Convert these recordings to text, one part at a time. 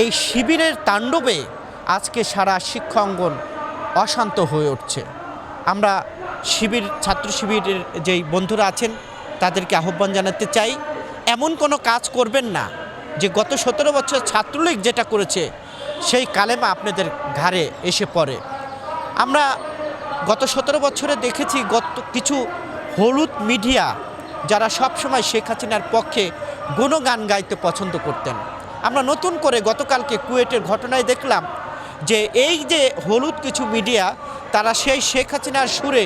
এই শিবিরের তাণ্ডবে আজকে সারা শিক্ষাঙ্গন অশান্ত হয়ে উঠছে। আমরা শিবির, ছাত্র শিবিরের যেই বন্ধুরা আছেন, তাদেরকে আহ্বান জানাতে চাই, এমন কোনো কাজ করবেন না যে গত সতেরো বছর ছাত্রলীগ যেটা করেছে, সেই কালেমা আপনাদের ঘাড়ে এসে পড়ে। আমরা গত সতেরো বছরে দেখেছি গত কিছু হলুদ মিডিয়া যারা সবসময় শেখ হাসিনার পক্ষে গুণগান গাইতে পছন্দ করতেন। আমরা নতুন করে গতকালকে কুয়েটের ঘটনায় দেখলাম যে এই যে হলুদ কিছু মিডিয়া, তারা সেই শেখ হাসিনার সুরে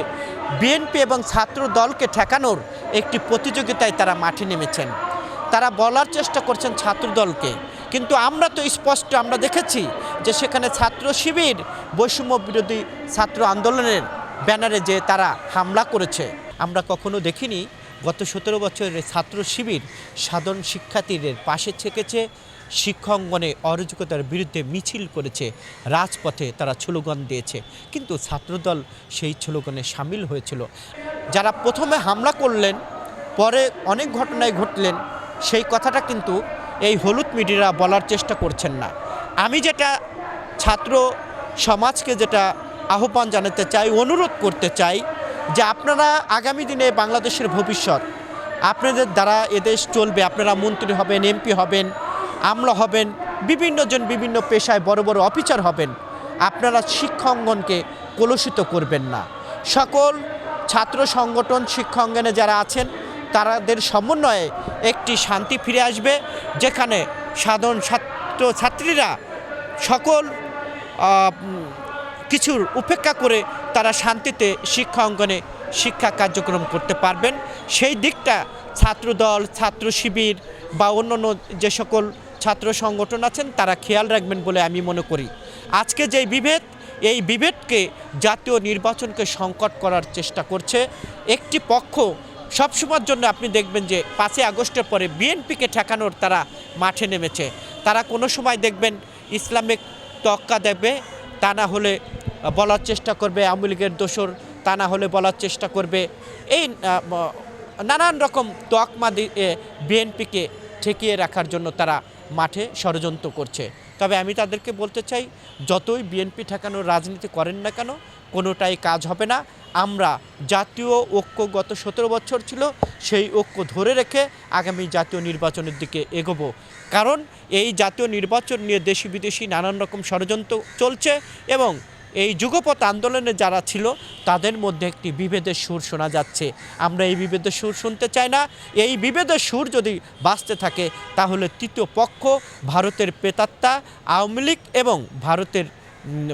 বিএনপি এবং ছাত্র দলকে ঠেকানোর একটি প্রতিযোগিতায় তারা মাঠে নেমেছেন। তারা বলার চেষ্টা করছেন ছাত্র দলকে। কিন্তু আমরা তো স্পষ্ট আমরা দেখেছি যে সেখানে ছাত্র শিবির, বৈষম্য বিরোধী ছাত্র আন্দোলনের ব্যানারে যে তারা হামলা করেছে। আমরা কখনো দেখিনি গত সতেরো বছরের ছাত্র শিবির সাধারণ শিক্ষার্থীদের পাশে থেকেছে। শিক্ষাঙ্গনে অরাজকতার বিরুদ্ধে মিছিল করেছে। রাজপথে তারা স্লোগান দিয়েছে। কিন্তু ছাত্রদল সেই স্লোগানে সামিল হয়েছিল। যারা প্রথমে হামলা করলেন, পরে অনেক ঘটনায় ঘটলেন, সেই কথাটা কিন্তু এই হলুদ মিডিয়ারা বলার চেষ্টা করছেন না। আমি যেটা ছাত্র সমাজকে যেটা আহ্বান জানাতে চাই, অনুরোধ করতে চাই যে আপনারা আগামী দিনে বাংলাদেশের ভবিষ্যৎ, আপনাদের দ্বারা এদেশ চলবে, আপনারা মন্ত্রী হবেন, এমপি হবেন আমলা হবেন বিভিন্নজন বিভিন্ন পেশায় বড় বড় অফিসার হবেন। আপনারা শিক্ষাঙ্গনকে কলুষিত করবেন না। সকল ছাত্র সংগঠন, শিক্ষাঙ্গনে যারা আছেন, তাদের সমন্বয়ে একটি শান্তি ফিরে আসবে, যেখানে সাধারণ ছাত্র, ছাত্রীরা সকল কিছুর উপেক্ষা করে তারা শান্তিতে শিক্ষা অঙ্গনে শিক্ষা কার্যক্রম করতে পারবেন। সেই দিকটা ছাত্রদল ছাত্র শিবির বা অন্যান্য যে সকল ছাত্র সংগঠন আছেন, তারা খেয়াল রাখবেন বলে আমি মনে করি। আজকে যে বিভেদ, এই বিভেদকে জাতীয় নির্বাচনকে সংকট করার চেষ্টা করছে। একটি পক্ষ সবসময়ের জন্য আপনি দেখবেন যে পাঁচই আগস্টের পরে বিএনপিকে ঠেকানোর তারা মাঠে নেমেছে। তারা কোনো সময় দেখবেন ইসলামিক তক্কা দেবে, তা না হলে বলার চেষ্টা করবে, আওয়ামী লীগের দোসর তা না হলে বলার চেষ্টা করবে। এই নানান রকম তকমা দিয়ে বিএনপিকে ঠেকিয়ে রাখার জন্য তারা মাঠে ষড়যন্ত্র করছে। তবে আমি তাদেরকে বলতে চাই, যতই বিএনপি ঠেকানোর রাজনীতি করেন না কেন, কোনোটাই কাজ হবে না। আমরা জাতীয় ঐক্য গত সতেরো বছর ছিল, সেই ঐক্য ধরে রেখে আগামী জাতীয় নির্বাচনের দিকে এগোবো। কারণ এই জাতীয় নির্বাচন নিয়ে দেশি বিদেশি নানান রকম ষড়যন্ত্র চলছে এবং এই যুগপথ আন্দোলনে যারা ছিল, তাদের মধ্যে একটি বিভেদের সুর শোনা যাচ্ছে। আমরা এই বিভেদের সুর শুনতে চাই না। এই বিভেদের সুর যদি বাঁচতে থাকে, তাহলে তৃতীয় পক্ষ, ভারতের পেতাত্তা আওয়ামী লীগ এবং ভারতের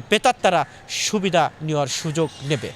পেতাত্তারা সুবিধা নেওয়ার সুযোগ নেবে।